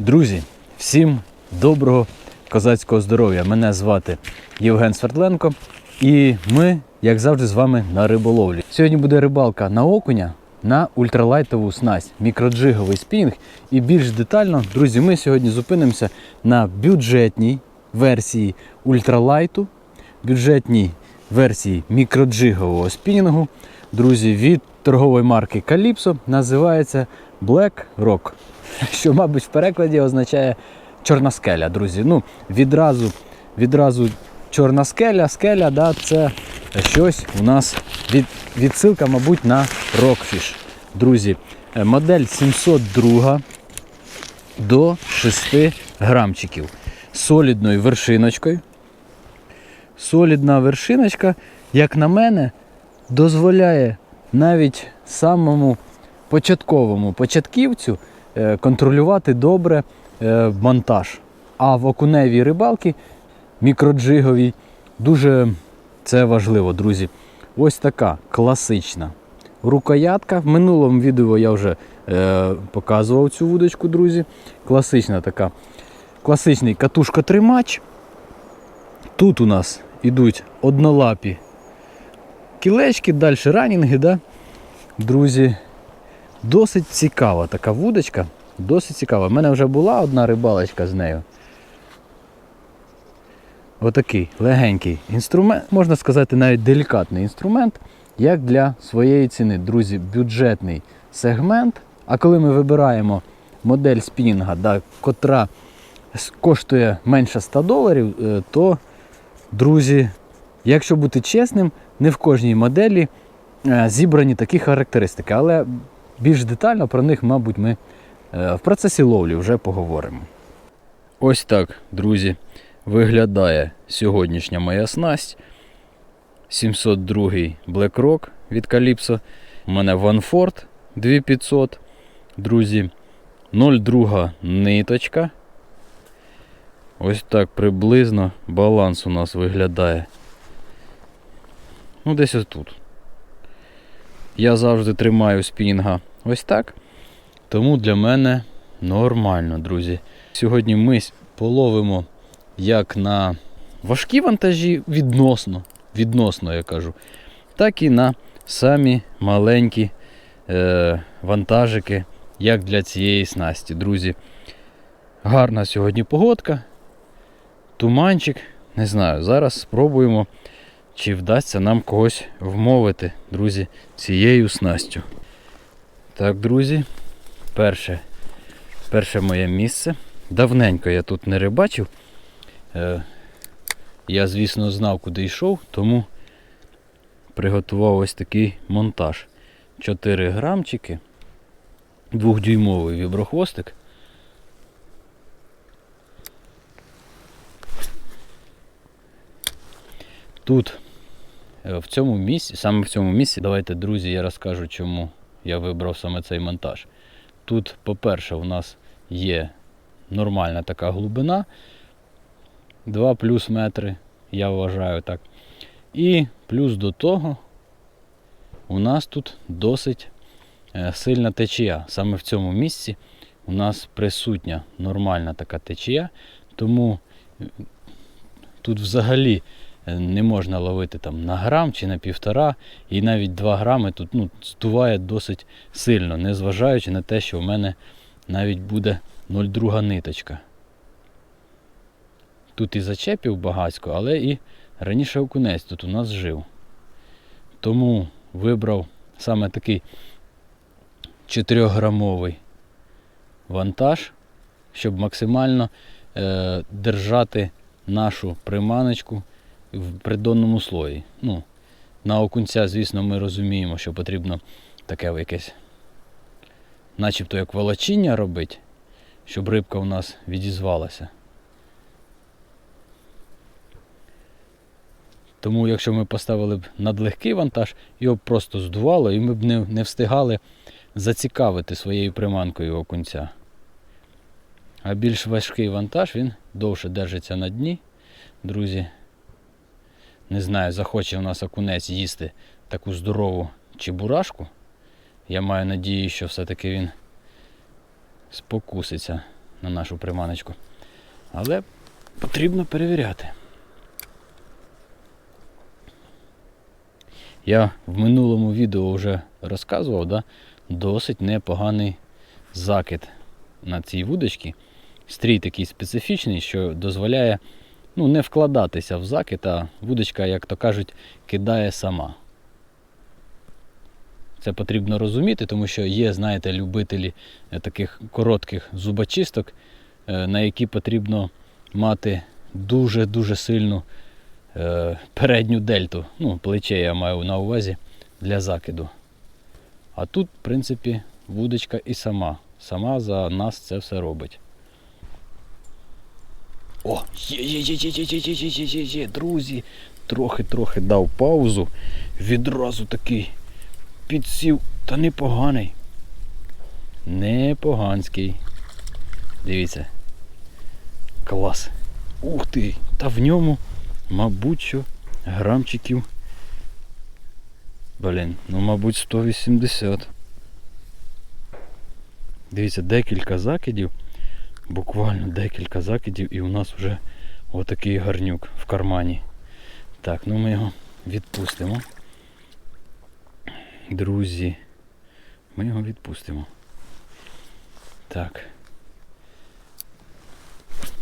Друзі, всім доброго козацького здоров'я. Мене звати Євген Свердленко, і ми, як завжди, з вами на риболовлі. Сьогодні буде рибалка на окуня на ультралайтову снасть, мікроджиговий спінінг. І більш детально, друзі, ми сьогодні зупинимося на бюджетній версії ультралайту, бюджетній версії мікроджигового спінінгу. Друзі, від торгової марки Calypso називається Black Rock що, мабуть, в перекладі означає чорна скеля, друзі. Ну, відразу, відразу чорна скеля, скеля, да, це щось у нас від, відсилка, мабуть, на Rockfish. Друзі, Е, модель 702 до 6 грамчиків. Солідною вершиночкою. Солідна вершиночка, як на мене, дозволяє навіть самому початковому початківцю контролювати добре е, монтаж. А в окуневій рибалці мікроджиговій дуже це важливо, друзі. Ось така класична рукоятка. В минулому відео я вже е, показував цю вудочку, друзі. Класична така, класичний катушка-тримач. Тут у нас ідуть однолапі кілечки, далі ранінги. Да? Друзі, досить цікава така вудочка. Досить цікава. У мене вже була одна рибалочка з нею. Отакий легенький інструмент, можна сказати, навіть делікатний інструмент, як для своєї ціни. Друзі, бюджетний сегмент. А коли ми вибираємо модель спінінга, да, котра коштує менше 100 доларів, е, то, друзі, якщо бути чесним, не в кожній моделі е, зібрані такі характеристики. Але більш детально про них, мабуть, ми е, в процесі ловлі вже поговоримо. Ось так, друзі, виглядає сьогоднішня моя снасть. 702 Black Rock від Calypso. У мене Ванфорд 2500. Друзі, 0,2 ниточка. Ось так приблизно баланс у нас виглядає. Ну, десь ось тут. Я завжди тримаю спінінга ось так. Тому для мене нормально, друзі. Сьогодні ми половимо як на важкі вантажі відносно, відносно я кажу, так і на самі маленькі е, вантажики, як для цієї снасті. Друзі, гарна сьогодні погодка, туманчик. Не знаю, зараз спробуємо, чи вдасться нам когось вмовити, друзі, цією снастю. Так, друзі, перше, перше моє місце. Давненько я тут не рибачив. Е, я, звісно, знав, куди йшов, тому приготував ось такий монтаж. 4 грамчики, двохдюймовий віброхвостик. Тут е, в цьому місці, саме в цьому місці, давайте, друзі, я розкажу, чому я вибрав саме цей монтаж. Тут, по-перше, у нас є нормальна така глибина, 2 плюс метри, я вважаю так. І плюс до того у нас тут досить е, сильна течія. Саме в цьому місці у нас присутня нормальна така течія, тому е, тут взагалі не можна ловити там на грам чи на півтора, і навіть 2 грами тут ну, здуває досить сильно, незважаючи на те, що в мене навіть буде 0,2 ниточка. Тут і зачепів багацько, але і раніше окунець тут у нас жив. Тому вибрав саме такий 4-грамовий вантаж, щоб максимально е, держати нашу приманочку в придонному слої. Ну, на окунця, звісно, ми розуміємо, що потрібно таке якесь, начебто як волочіння робити, щоб рибка у нас відізвалася. Тому якщо ми поставили б надлегкий вантаж, його б просто здувало і ми б не, не встигали зацікавити своєю приманкою окунця. А більш важкий вантаж, він довше держиться на дні. Друзі, не знаю, захоче у нас окунець їсти таку здорову чебурашку. Я маю надію, що все-таки він спокуситься на нашу приманочку. Але потрібно перевіряти. Я в минулому відео вже розказував, да, досить непоганий закид на цій вудочці. Стрій такий специфічний, що дозволяє ну, не вкладатися в закид, а вудочка, як то кажуть, кидає сама. Це потрібно розуміти, тому що є, знаєте, любителі е, таких коротких зубочисток, е, на які потрібно мати дуже-дуже сильну е, передню дельту. Ну, плече я маю на увазі для закиду. А тут, в принципі, вудочка і сама. Сама за нас це все робить. О, є, є, є, є, є, є, є, є, є, є, друзі. Трохи-трохи дав паузу. Відразу такий підсів. Та непоганий. Непоганський. Дивіться. Клас. Ух ти! Та в ньому, мабуть, що грамчиків. Блін, ну мабуть 180. Дивіться, декілька закидів. Буквально декілька закидів і у нас вже отакий гарнюк в кармані. Так, ну ми його відпустимо. Друзі, ми його відпустимо. Так.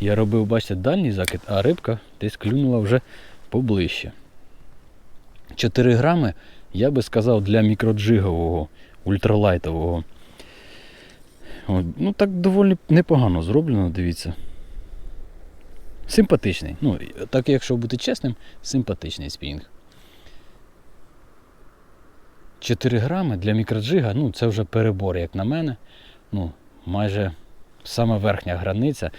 Я робив, бачите, дальній закид, а рибка десь клюнула вже поближче. 4 грами, я би сказав, для мікроджигового, ультралайтового. Ну так доволі непогано зроблено, дивіться. Симпатичний. Ну, так якщо бути чесним, симпатичний спінг. 4 грами для мікроджига, ну це вже перебор, як на мене. Ну, майже саме верхня границя.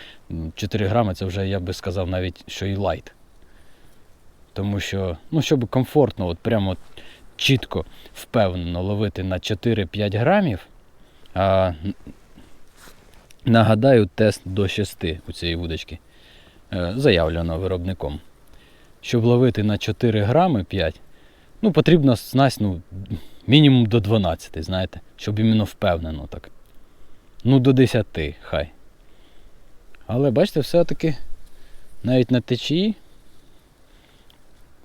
4 грами це вже, я би сказав, навіть що і лайт. Тому що, ну, щоб комфортно, от прямо чітко, впевнено ловити на 4-5 грамів. А, нагадаю, тест до 6 у цієї вудочки. Е, заявлено виробником. Щоб ловити на 4 грами 5, ну, потрібно снасть, ну, мінімум до 12, знаєте, щоб іменно впевнено так. Ну, до 10 хай. Але бачите, все-таки навіть на течії.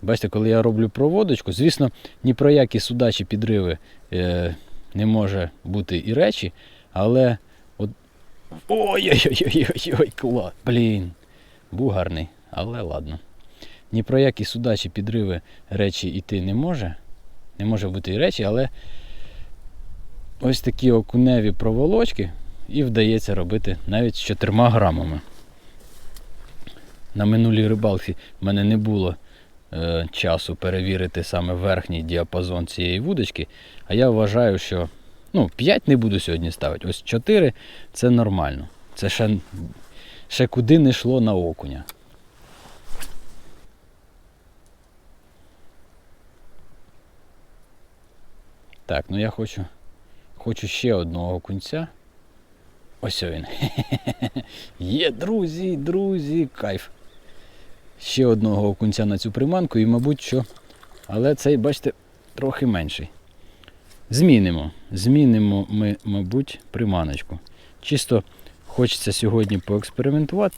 Бачите, коли я роблю проводочку, звісно, ні про які судачі підриви е, не може бути і речі, але от. Ой-ой-ой-ой-ой, клас! Блін, був гарний, але ладно. Ні про які судачі підриви речі йти не може. Не може бути і речі, але ось такі окуневі проволочки і вдається робити навіть з 4 грамами. На минулій рибалці в мене не було е, часу перевірити саме верхній діапазон цієї вудочки, а я вважаю, що ну, 5 не буду сьогодні ставити. Ось 4 це нормально. Це ще, ще куди не йшло на окуня. Так, ну я хочу, хочу ще одного окунця. Ось він. Є, друзі, друзі, кайф. Ще одного окунця на цю приманку і, мабуть, що. Але цей, бачите, трохи менший. Змінимо. Змінимо ми, мабуть, приманочку. Чисто хочеться сьогодні поекспериментувати.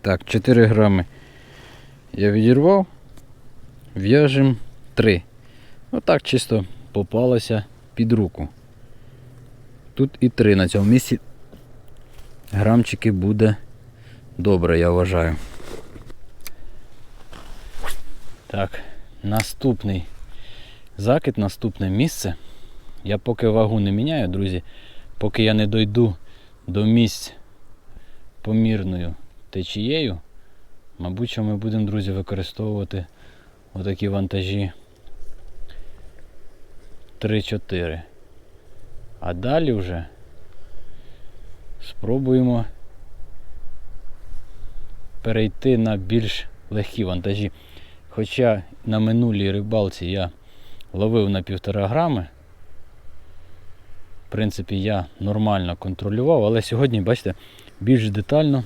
Так, 4 грами я відірвав, в'яжем 3. Отак чисто попалося під руку. Тут і 3 на цьому місці. Грамчики буде добре, я вважаю. Так, наступний закид, наступне місце. Я поки вагу не міняю, друзі, поки я не дойду до місць помірною течією, мабуть, що ми будемо, друзі, використовувати отакі вантажі 3-4. А далі вже спробуємо перейти на більш легкі вантажі. Хоча на минулій рибалці я ловив на півтора грами. В принципі, я нормально контролював, але сьогодні, бачите, більш детально.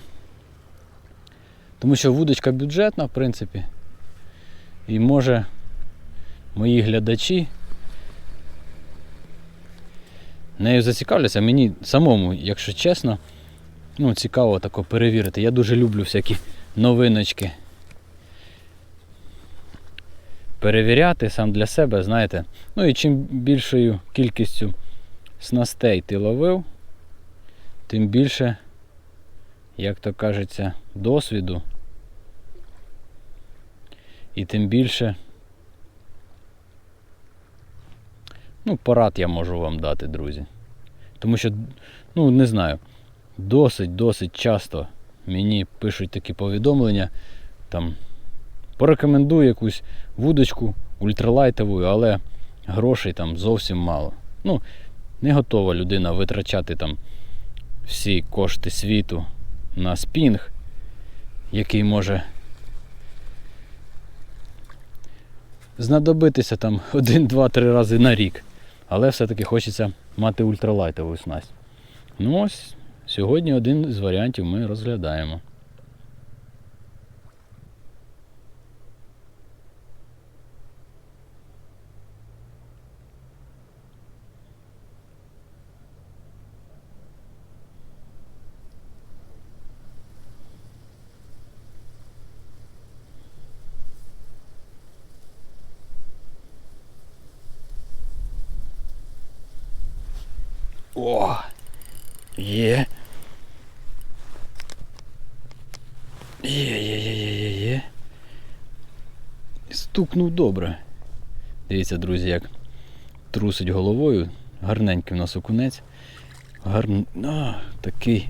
Тому що вудочка бюджетна, в принципі, і може мої глядачі нею зацікавляться. Мені самому, якщо чесно, ну, цікаво тако перевірити. Я дуже люблю всякі новиночки. Перевіряти сам для себе, знаєте. Ну і чим більшою кількістю снастей ти ловив, тим більше, як то кажеться, досвіду. І тим більше. Ну, порад я можу вам дати, друзі. Тому що, ну, не знаю, досить, досить часто мені пишуть такі повідомлення, там, порекомендуй якусь вудочку ультралайтову, але грошей там зовсім мало. Ну, не готова людина витрачати там всі кошти світу на спінг, який може знадобитися там один, два, три рази на рік. Але все-таки хочеться мати ультралайтову снасть. Ну ось, сьогодні один з варіантів ми розглядаємо. О! Є є, є, є, є, є. Стукнув добре. Дивіться, друзі, як трусить головою. Гарненький в нас окунець. Гарн... А, такий,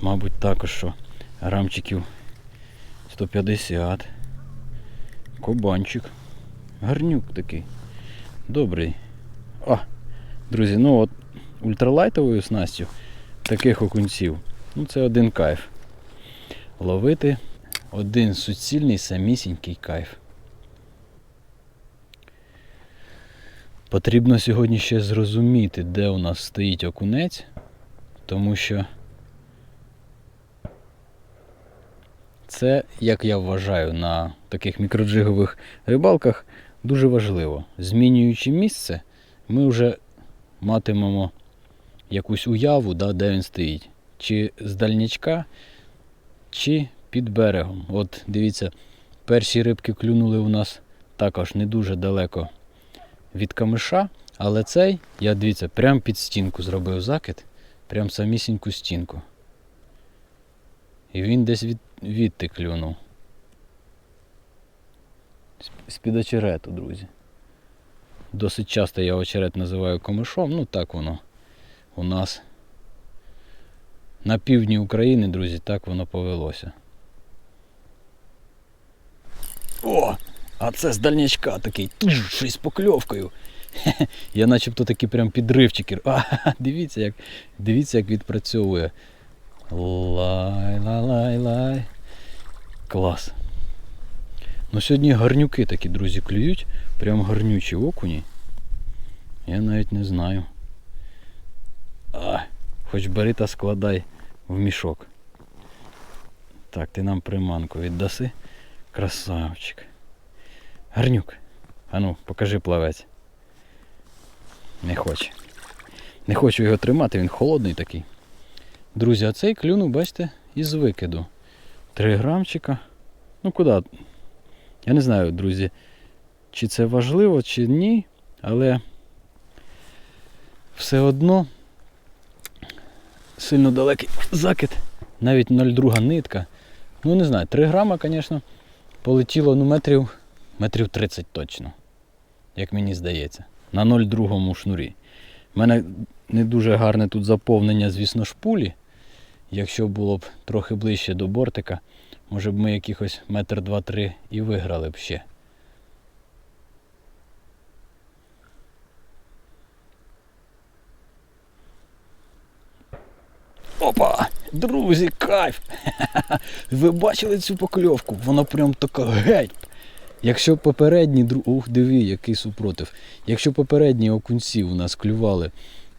мабуть, також що грамчиків 150. Кобанчик. Гарнюк такий. Добрий. О, друзі, ну от ультралайтовою снастю таких окунців, ну це один кайф. Ловити один суцільний самісінький кайф. Потрібно сьогодні ще зрозуміти, де у нас стоїть окунець, тому що це, як я вважаю, на таких мікроджигових рибалках дуже важливо. Змінюючи місце, ми вже матимемо якусь уяву, да, де він стоїть. Чи з дальнячка, чи під берегом. От дивіться, перші рибки клюнули у нас також не дуже далеко від камиша, але цей, я дивіться, прямо під стінку зробив закид, прям самісіньку стінку. І він десь від, відти клюнув. З-під очерету, друзі. Досить часто я очерет називаю комишом, ну так воно у нас на півдні України, друзі, так воно повелося. О! А це з дальнячка такий, щось покльовкою. Я начебто такий прям підривчик. А, дивіться, як, дивіться, як відпрацьовує. Лай, лай, лай, лай. Клас. Ну сьогодні гарнюки такі, друзі, клюють. Прям гарнючі окуні. Я навіть не знаю. А, хоч бери та складай в мішок. Так, ти нам приманку віддаси. Красавчик. Гарнюк. Ану, покажи плавець. Не хоче. Не хочу його тримати, він холодний такий. Друзі, а цей клюнув, бачите, із викиду. Три грамчика. Ну куди? Я не знаю, друзі, чи це важливо, чи ні, але все одно сильно далекий закид, навіть 0,2 нитка. Ну не знаю, 3 грама, звісно, полетіло ну, метрів, метрів 30 точно, як мені здається, на 0,2 шнурі. У мене не дуже гарне тут заповнення, звісно, шпулі. Якщо було б трохи ближче до бортика, може б ми якихось метр два-три і виграли б ще. Опа! Друзі, кайф! Ви бачили цю покльовку? Вона прям така геть. Якщо попередні. Ух, диви, який супротив. Якщо попередні окунці у нас клювали,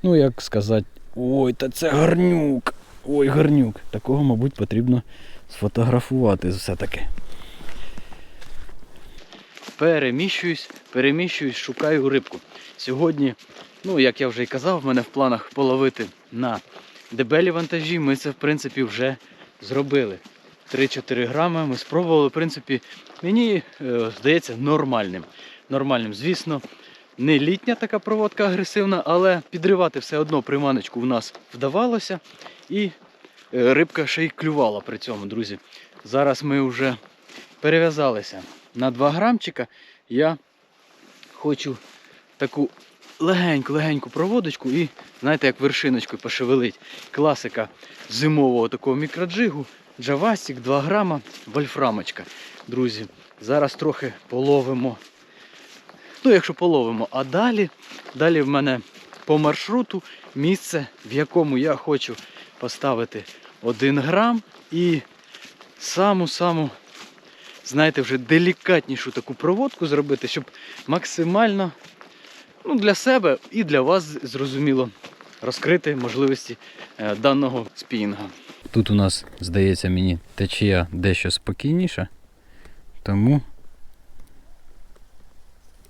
ну як сказати, ой, та це гарнюк. Ой, гарнюк. Такого, мабуть, потрібно сфотографувати все-таки. переміщуюсь, переміщуюсь, шукаю рибку. Сьогодні, ну як я вже і казав, в мене в планах половити на дебелі вантажі. Ми це в принципі вже зробили. 3-4 грами. Ми спробували, в принципі, мені е, здається нормальним. Нормальним, звісно, не літня така проводка агресивна, але підривати все одно приманочку в нас вдавалося. І е, рибка ще й клювала при цьому, друзі. Зараз ми вже перев'язалися на 2 грамчика. Я хочу таку легеньку-легеньку проводочку і, знаєте, як вершиночкою пошевелить. Класика зимового такого мікроджигу. Джавастик 2 грама, вольфрамочка. Друзі, зараз трохи половимо. Ну, якщо половимо, а далі, далі в мене по маршруту місце, в якому я хочу поставити 1 грам і саму-саму, знаєте, вже делікатнішу таку проводку зробити, щоб максимально ну, для себе і для вас зрозуміло розкрити можливості е, даного спінга. Тут у нас, здається, мені течія дещо спокійніша, тому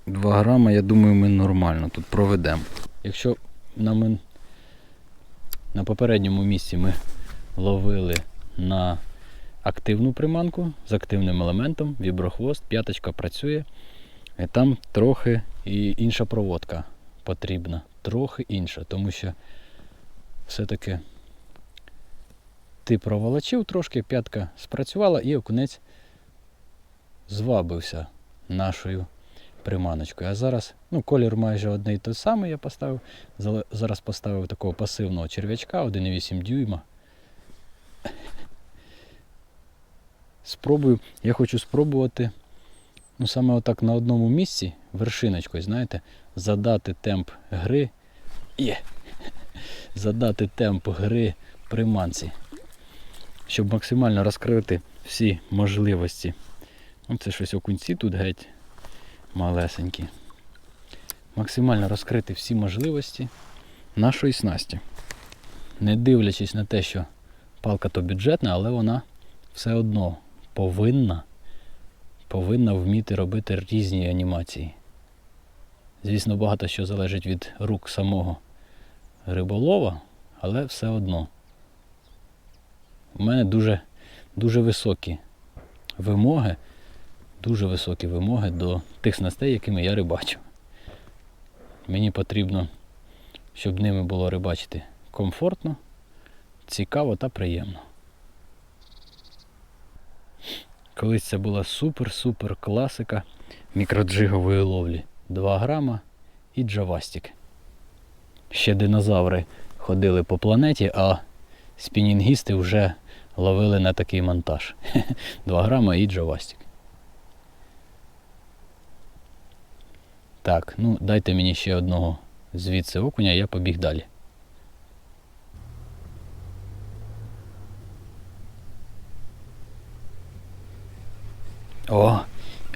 2 грама, я думаю, ми нормально тут проведемо. Якщо на, мен... на попередньому місці ми ловили на активну приманку з активним елементом, віброхвост, п'яточка працює, і там трохи і інша проводка потрібна. Трохи інша, тому що все-таки ти проволочив трошки, п'ятка спрацювала і окунець звабився нашою приманочкою. А зараз ну, колір майже одний той самий я поставив. Зараз поставив такого пасивного черв'ячка 1,8 дюйма. Спробую, я хочу спробувати ну, саме отак на одному місці, вершиночкою, знаєте, задати темп гри. Є! Задати темп гри приманці щоб максимально розкрити всі можливості. Ну, це щось окунці тут геть малесенькі. Максимально розкрити всі можливості нашої снасті. Не дивлячись на те, що палка то бюджетна, але вона все одно повинна, повинна вміти робити різні анімації. Звісно, багато що залежить від рук самого риболова, але все одно. У мене дуже, дуже високі вимоги, дуже високі вимоги до тих снастей, якими я рибачу. Мені потрібно, щоб ними було рибачити комфортно, цікаво та приємно. Колись це була супер-супер класика мікроджигової ловлі. 2 грама і джавастик. Ще динозаври ходили по планеті, а спінінгісти вже ловили на такий монтаж. 2 грама і джавастик. Так, ну дайте мені ще одного звідси окуня, я побіг далі. О,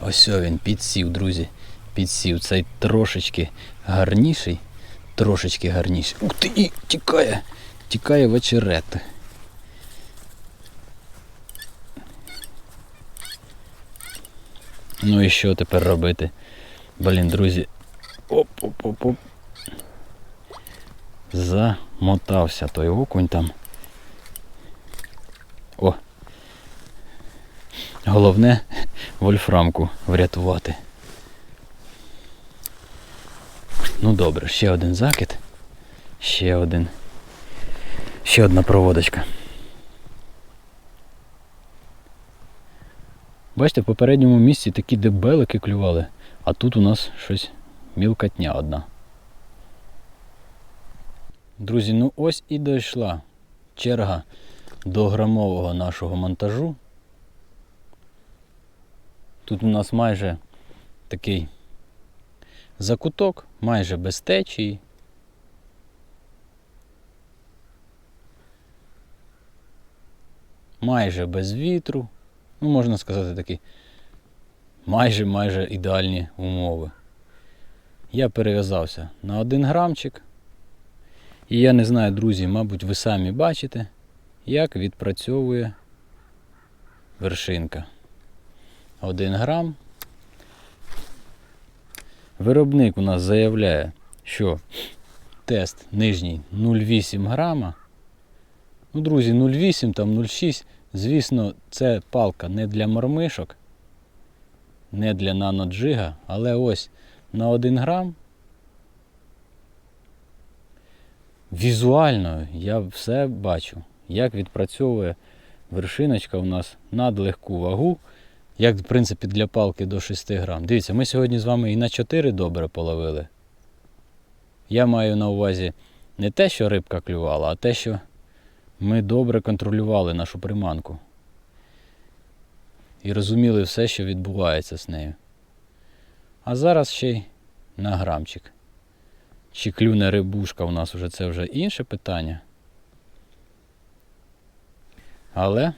ось він підсів, друзі. Підсів. Цей трошечки гарніший. Трошечки гарніший. Ух ти! І тікає! Тікає в очерет. Ну і що тепер робити? Блін, друзі. Оп-оп-оп-оп. Замотався той окунь там. О. Головне вольфрамку врятувати. Ну добре, ще один закид. Ще один. Ще одна проводочка. Бачите, в попередньому місці такі дебелики клювали, а тут у нас щось мілкотня одна. Друзі, ну ось і дійшла черга до грамового нашого монтажу. Тут у нас майже такий закуток, майже без течії. Майже без вітру. Ну, можна сказати, такі майже майже ідеальні умови. Я перев'язався на один грамчик. І я не знаю, друзі, мабуть, ви самі бачите, як відпрацьовує вершинка. Один грам. Виробник у нас заявляє, що тест нижній 0,8 грама. Ну, друзі, 0,8 там 0,6. Звісно, це палка не для мормишок, не для наноджига, але ось на 1 грам. Візуально я все бачу, як відпрацьовує вершиночка у нас надлегку вагу, як в принципі для палки до 6 грам. Дивіться, ми сьогодні з вами і на 4 добре половили. Я маю на увазі не те, що рибка клювала, а те, що ми добре контролювали нашу приманку. І розуміли все, що відбувається з нею. А зараз ще й на грамчик. Чи клюне рибушка у нас вже це вже інше питання. Але,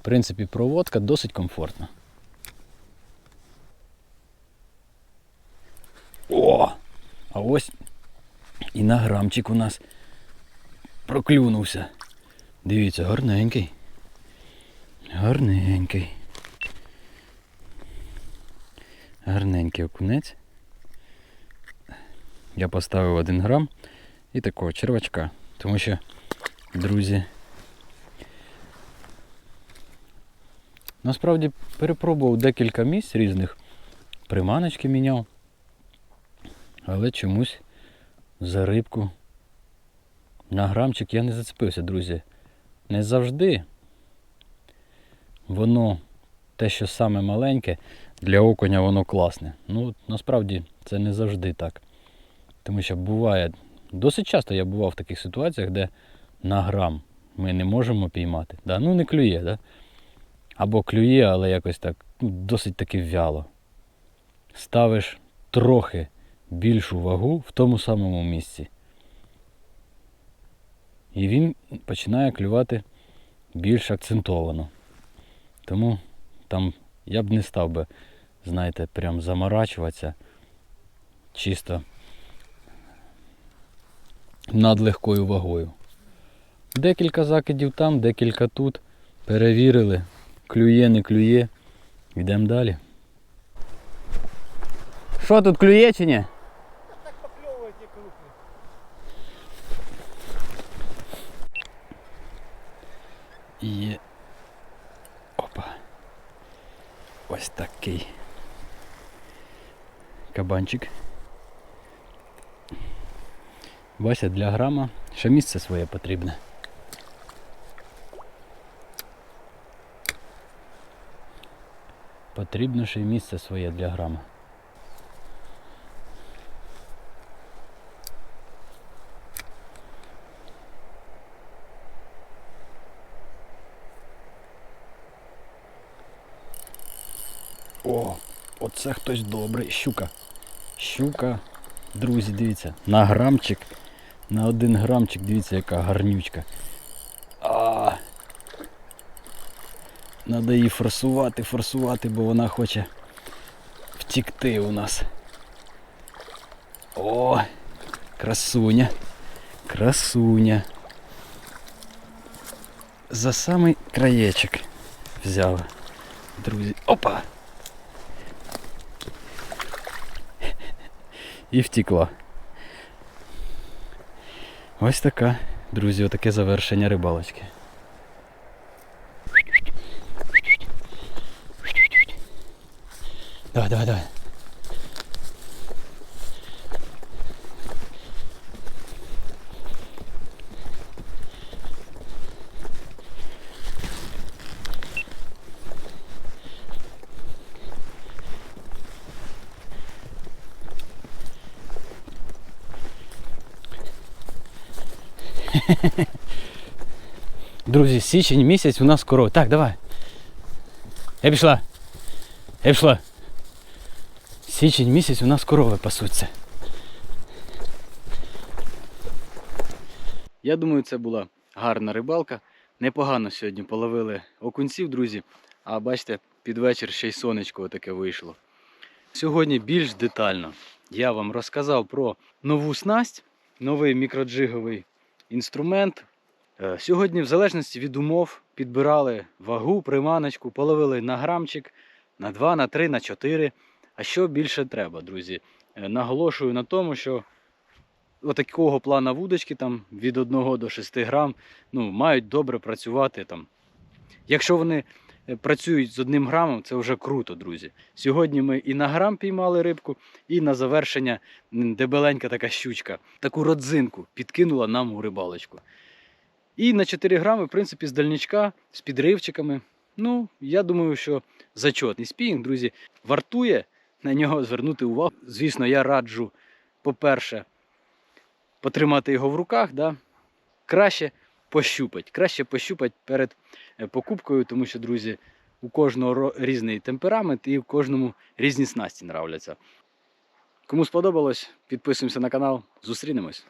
в принципі, проводка досить комфортна. О! А ось і на грамчик у нас проклюнувся. Дивіться, гарненький. Гарненький. Гарненький окунець. Я поставив 1 грам і такого червачка. Тому що, друзі, насправді перепробував декілька місць різних, приманочки міняв. Але чомусь за рибку на грамчик я не зацепився, друзі. Не завжди воно те, що саме маленьке, для окуня воно класне. Ну, насправді це не завжди так. Тому що буває, досить часто я бував в таких ситуаціях, де на грам ми не можемо піймати. Да? Ну не клює, да? або клює, але якось так ну, досить таки вяло. Ставиш трохи більшу вагу в тому самому місці. І він починає клювати більш акцентовано. Тому там я б не став би, знаєте, прям заморачуватися чисто над легкою вагою. Декілька закидів там, декілька тут. Перевірили, клює, не клює. Йдемо далі. Що тут клює чи ні? Так поклевывает не крупный. Є. Опа. Ось такий. Кабанчик. Вася для грама. Ще місце своє потрібне. Потрібно ще й місце своє для грама. О, оце хтось добрий. Щука. Щука. Друзі, дивіться, на грамчик, на один грамчик, дивіться, яка гарнючка. А. Надо її форсувати, форсувати, бо вона хоче втікти у нас. О, красуня. Красуня. За самий краєчок взяла. Друзі. Опа! І втекла. Ось така, друзі, отаке завершення рибалочки. Давай, давай, давай. Друзі, січень місяць у нас корова. Так, давай. Я пішла. Я пішла. Січень місяць у нас корови пасуться. Я думаю, це була гарна рибалка. Непогано сьогодні половили окунців, друзі. А бачите, під вечір ще й сонечко таке вийшло. Сьогодні більш детально я вам розказав про нову снасть, новий мікроджиговий інструмент. Е, Сьогодні, в залежності від умов, підбирали вагу, приманочку, половили на грамчик, на 2, на 3, на 4. А що більше треба, друзі? Е, Наголошую на тому, що отакого плана вудочки там від 1 до 6 грам ну, мають добре працювати там. Якщо вони працюють з одним грамом, це вже круто, друзі. Сьогодні ми і на грам піймали рибку, і на завершення дебеленька така щучка, таку родзинку підкинула нам у рибалочку. І на 4 грами, в принципі, з дальничка, з підривчиками. Ну, я думаю, що зачетний спінг, друзі, вартує на нього звернути увагу. Звісно, я раджу, по-перше, потримати його в руках, да? краще пощупать. Краще пощупать перед е, покупкою, тому що, друзі, у кожного різний темперамент і у кожному різні снасті нравляться. Кому сподобалось, підписуємося на канал. Зустрінемось.